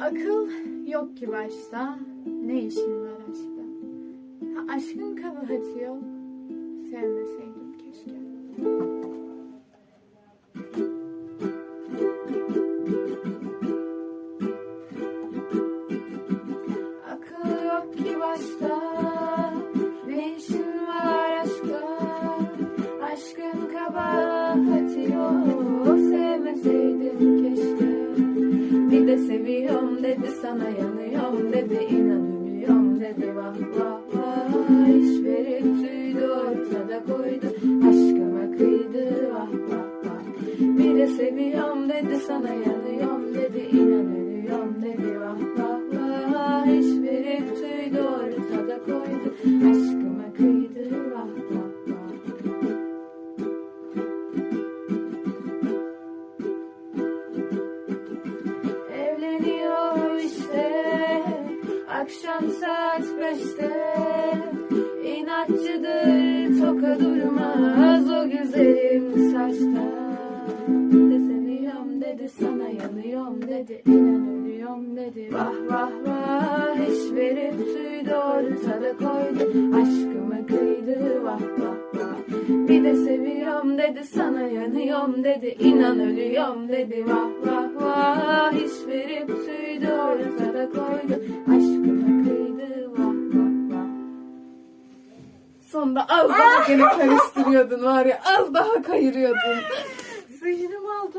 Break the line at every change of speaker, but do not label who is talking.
Akıl yok ki başta, ne işin var aşkta? Ha, aşkın kabahati yok, sevmeseydim keşke. Akıl yok ki başta, ne işin var aşkta? Aşkın kabahati seviyorum dedi sana yanıyorum dedi inan ölüyorum dedi. Vah vah vah İş verip tüydü ortada koydu aşkıma kıydı. Vah vah vah. Bir de seviyorum dedi sana yanıyorum Akşam saat beşte. İnatçıdır toka durmaz o güzelim saçta. De seviyorum dedi sana yanıyorum dedi inan ölüyorum dedi. Vah vah vah iş verip tüydü ortada koydu. Aşkıma kıydı vah vah vah. Bir de seviyorum dedi sana yanıyorum dedi inan ölüyorum dedi. Vah vah vah iş verip tüydü Sonra az daha gene karıştırıyordun var ya az daha kayırıyordun. Zihnimi aldım.